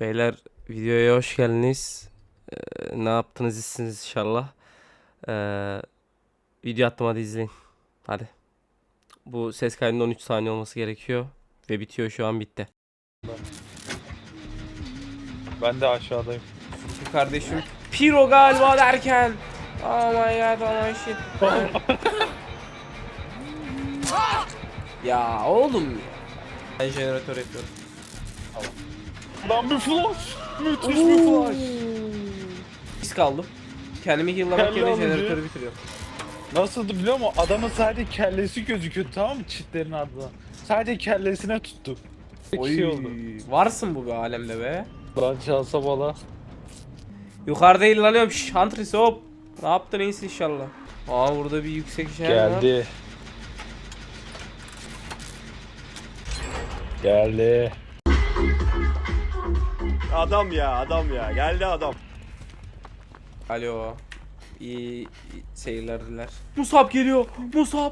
Beyler videoya hoş geldiniz. Ee, ne yaptınız iyisiniz inşallah. Ee, video attım hadi izleyin. Hadi. Bu ses kaydında 13 saniye olması gerekiyor. Ve bitiyor şu an bitti. Ben de aşağıdayım. Şu kardeşim Piro galiba derken. Oh my god oh my shit. ya oğlum ya. Ben jeneratör yapıyorum. Lan bir flash. Müthiş bir flash. Biz kaldım. Kendimi heal'lamak Kelle yerine alıcı. jeneratörü bitiriyorum. Nasıldı biliyor musun? Adamın sadece kellesi gözüküyor tamam mı çitlerin ardından. Sadece kellesine tuttu. Bir şey oldu. Varsın bu bir alemde be. Lan şansa bala. Yukarıda ilanıyorum. Şşş Huntress hop. Ne yaptın iyisin inşallah. Aa burada bir yüksek şey var. Geldi. Geldi. Adam ya adam ya geldi adam. Alo. İyi, seyirler diler. Musab geliyor. Musab.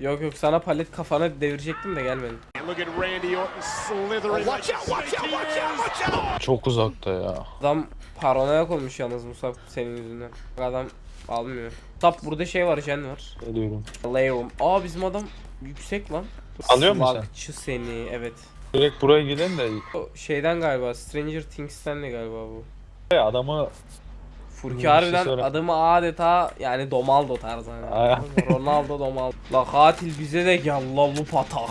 Yok yok sana palet kafana devirecektim de gelmedin. Look at Randy Orton slithering. Watch out, watch out, watch out, watch out. Çok uzakta ya. Adam paranoyak olmuş yalnız Musab senin yüzünden. Adam almıyor. Musab burada şey var jen var. Geliyorum. Leum. Aa bizim adam yüksek lan. Alıyor musun sen? Salakçı seni evet. Direkt buraya gidelim de O şeyden galiba Stranger Things'ten de galiba bu. ya adamı Furki şey harbiden söyle. adımı adeta yani Domaldo tarzı. Yani. Ronaldo Domaldo. La katil bize de yallalı patak.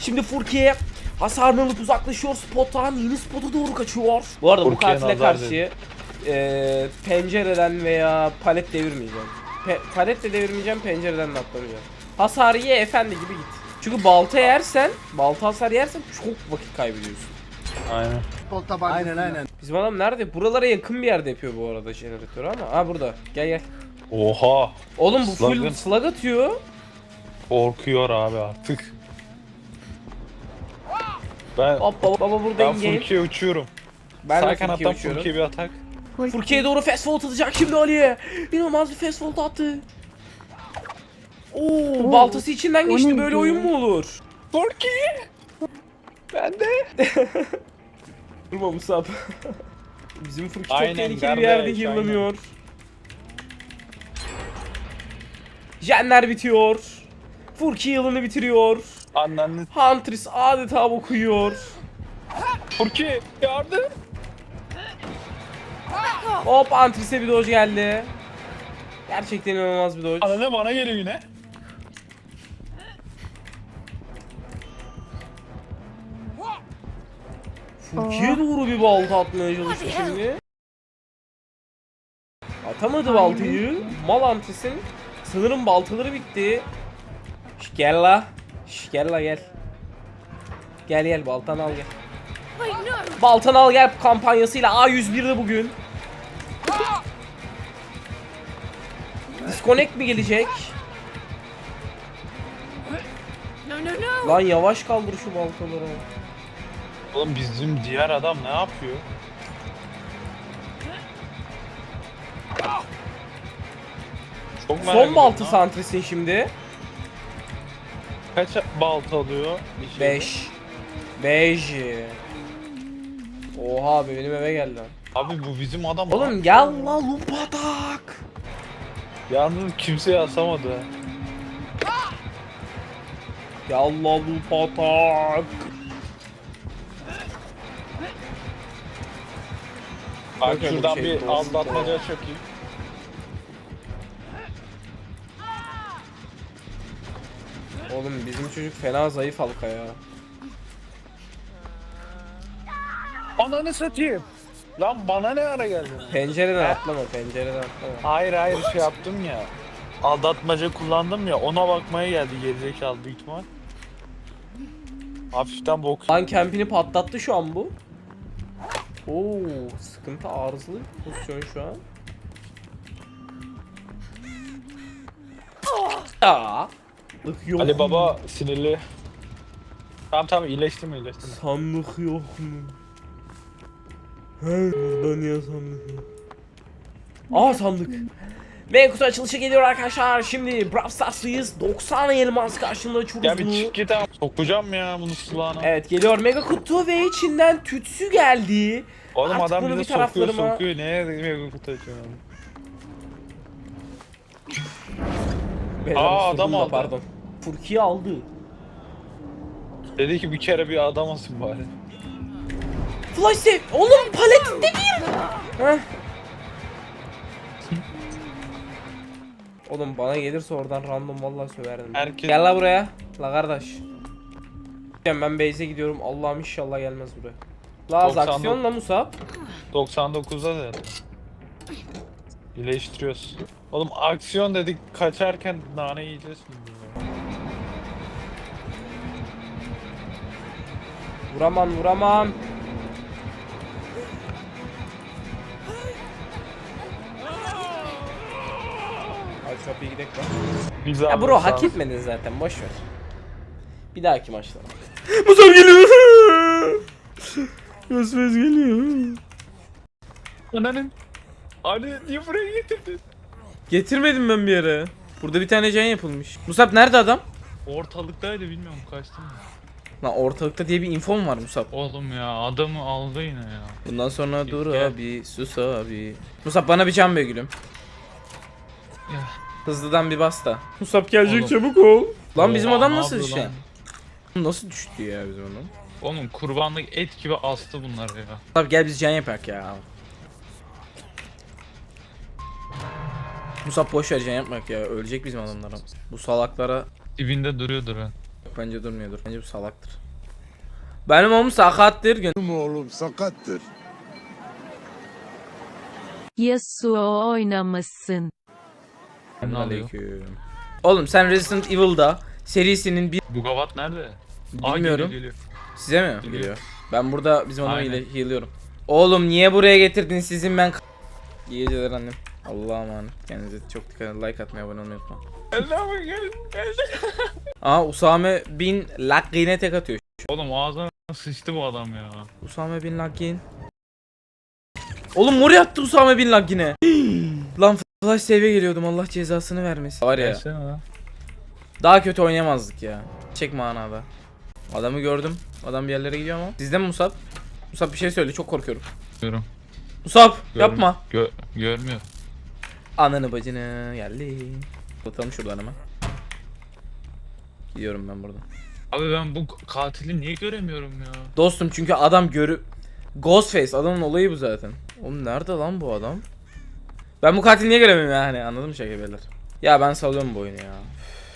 Şimdi Furki'ye hasarını alıp uzaklaşıyor. Spot'tan yeni spota doğru kaçıyor. Bu arada bu Furki'ye katile nazar karşı e, pencereden veya palet devirmeyeceğim. Pe- palet de devirmeyeceğim, pencereden de atlamayacağım. Hasarı ye efendi gibi git. Çünkü balta yersen, balta hasar yersen çok vakit kaybediyorsun. aynen. Aynen aynen. Bizim adam nerede? Buralara yakın bir yerde yapıyor bu arada jeneratörü ama. Ha burada. Gel gel. Oha. Oğlum bu full Slug'ın- slug atıyor. Korkuyor abi artık. Ben Hop baba, baba ben buradayım gel. Furki'ye uçuyorum. Ben Sağ de Furkiye kanattan uçuyorum. Furki'ye bir atak. Furkiye'ye doğru fast forward atacak şimdi Ali'ye. İnanılmaz bir fast forward attı. Oo, Oo, baltası içinden geçti. Böyle oyun mu olur? Furki! Ben de. Durma Musab. Bizim Furki çok Aynen, tehlikeli bir yerde kardeş, heal'lanıyor. Jenler bitiyor. Furki yılını bitiriyor. Annenli Huntress adeta bokuyor. Furki yardım. Hop Huntress'e bir dodge geldi. Gerçekten inanılmaz bir dodge. Anne bana geliyor yine. Furki'ye doğru bir balta atmaya çalıştı şimdi. Atamadı baltayı. Mal Huntress'in sanırım baltaları bitti. Şş, gel la. Şş, gel la gel. Gel gel baltanı al gel. Baltanı al gel kampanyasıyla A101'de bugün. Disconnect mi gelecek? No, no, no. Lan yavaş kaldır şu baltaları. Oğlum bizim diğer adam ne yapıyor? Çok merak Son ediyorum baltası ha. Huntress'in şimdi. Kaç balta alıyor? bir şey? 5. 5. Oha abi benim eve geldi lan. Abi bu bizim adam. Oğlum gel la lupatak. Yalnız kimseye asamadı. Gel la lupatak. Bak Bakın bu şuradan şey bir dost aldatmaca ya. çakayım. Oğlum bizim çocuk fena zayıf halka ya. Ananı satayım. Lan bana ne ara geldin? Pencereden atlama pencereden atlama. Hayır hayır şey yaptım ya. Aldatmaca kullandım ya ona bakmaya geldi gerizekalı büyük ihtimal. Hafiften bok. Lan kempini patlattı şu an bu. Oo sıkıntı arızalı pozisyon şu an. Ya. Yok Ali mu? Baba sinirli. Tamam tamam iyileştim iyileştim. Sandık yok mu? He burada niye sandık yok? Aa sandık. Ve kutu açılışı geliyor arkadaşlar. Şimdi Brawl Stars'lıyız. 90 elmas karşılığında uçuruz Ya bir çık git ama. Sokacağım ya bunu silahına. Evet geliyor mega kutu ve içinden tütsü geldi. Oğlum Artık adam bunu bize bir sokuyor taraflarıma- sokuyor. Neye mega kutu açıyorsun? Beyler, Aa, adam da, aldı. Pardon. Furki aldı. Dedi ki bir kere bir adam olsun bari. Flash save. Oğlum paletinde bir. Heh. Oğlum bana gelirse oradan random vallahi söverdim. Herkes- Gel la buraya. La kardeş. Ben base'e gidiyorum. Allah'ım inşallah gelmez buraya. La az 99. aksiyon la Musab. 99'da da. İyileştiriyoruz. Oğlum aksiyon dedik kaçarken nane yiyeceğiz şimdi. Vuramam vuramam. Kapıyı gidelim lan. Biz Ya bro hak etmedin zaten boş ver. Bir dahaki maçta. Musab geliyor. Gözmez geliyor. Ananın. Ali niye buraya getirdin? Getirmedim ben bir yere. Burada bir tane can yapılmış. Musab nerede adam? Ortalıktaydı bilmiyorum kaçtı mı? Lan ortalıkta diye bir info mu var Musab? Oğlum ya adamı aldı yine ya. Bundan sonra dur Gel. abi sus abi. Musab bana bir can be gülüm. Ya. Hızlıdan bir bas da. Musab gelecek Oğlum. çabuk ol. Lan bizim Oha, adam ne nasıl yapıyor düşen? lan? Nasıl düştü ya bizim adam? Oğlum kurbanlık et gibi astı bunlar ya. Musab gel biz can yapak ya. Musab boş ver can yapmak ya. Ölecek bizim adamlar. Bu salaklara Dibinde duruyordur ha. bence durmuyordur. Bence bu salaktır. Benim oğlum sakattır. Gö- Benim oğlum sakattır. Yasuo oynamışsın. Aleyküm. Oğlum sen Resident Evil'da serisinin bir Bu gavat nerede? Aa, bilmiyorum. geliyor, geliyor. Size mi Geliyor. geliyor? Ben burada bizim adamı ile healıyorum. Oğlum niye buraya getirdin sizin ben İyi geceler annem. Allah'a emanet. Kendinize çok dikkat edin. Like atmayı abone olmayı unutma. Allah'ım gel. Aa Usame bin Lakin'e tek atıyor. Oğlum ağzına sıçtı bu adam ya. Usame bin Lakin. Oğlum mori attı Usame bin Lakin'e. Lan flash save'e geliyordum Allah cezasını vermesin. Var ya lan. daha kötü oynayamazdık ya. Çek manada. Adamı gördüm. Adam bir yerlere gidiyor ama. Sizde mi Musab? Musab bir şey söyle çok korkuyorum. Görüyorum. Musab Görm- yapma. Gö görmüyor. Ananı bacını geldi. Tutalım şuradan hemen. Gidiyorum ben buradan. Abi ben bu katili niye göremiyorum ya? Dostum çünkü adam görü... Ghostface adamın olayı bu zaten. Oğlum nerede lan bu adam? Ben bu katili niye göremiyorum yani anladın mı şaka beyler? Ya ben salıyorum bu oyunu ya.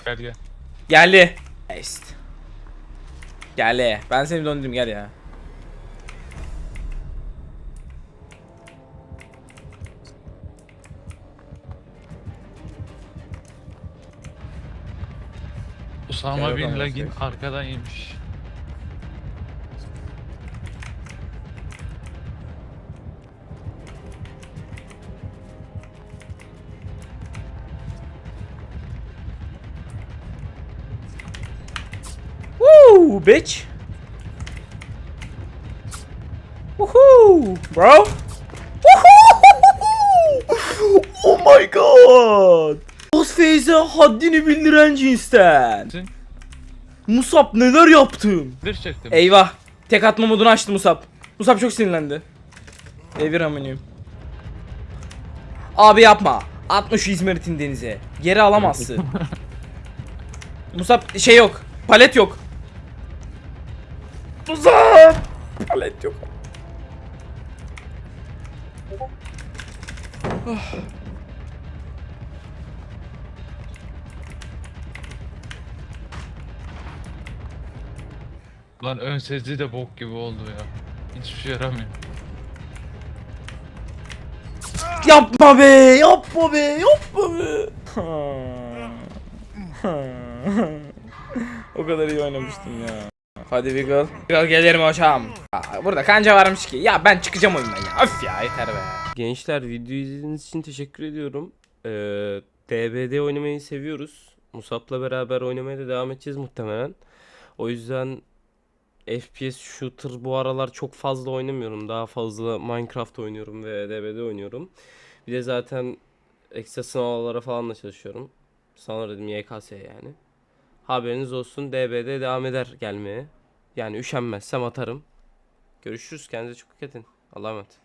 Gel gel. Geldi. Est. Geldi. Ben seni döndüm gel ya. Usama Gel Bin bakalım, Laden Ghostface. Bitch. Woohoo bro. Woohoo! Oh my god. Ghostface'e haddini bildiren cinsten. Musab neler yaptım? Bir çektim. Eyvah. Tek atma modunu açtı Musab. Musab çok sinirlendi. Evir aminiyum. Abi yapma. Atma şu İzmir'in denize. Geri alamazsın. Musab şey yok. Palet yok. Musab. Palet yok. Lan ön sezi de bok gibi oldu ya. Hiçbir şey yaramıyor. Yapma be, yapma be, yapma be. o kadar iyi oynamıştım ya. Hadi Wiggle. Wiggle gelirim hocam. Burada kanca varmış ki. Ya ben çıkacağım oyundan ya. Öf ya yeter be. Gençler video izlediğiniz için teşekkür ediyorum. Ee, DBD oynamayı seviyoruz. Musab'la beraber oynamaya da devam edeceğiz muhtemelen. O yüzden FPS shooter bu aralar çok fazla oynamıyorum. Daha fazla Minecraft oynuyorum ve DBD oynuyorum. Bir de zaten Ekstra sınavlara falan da çalışıyorum. Sonra dedim YKS yani. Haberiniz olsun DB'de devam eder gelmeye. Yani üşenmezsem atarım. Görüşürüz kendinize çok dikkat edin. Allah'a emanet.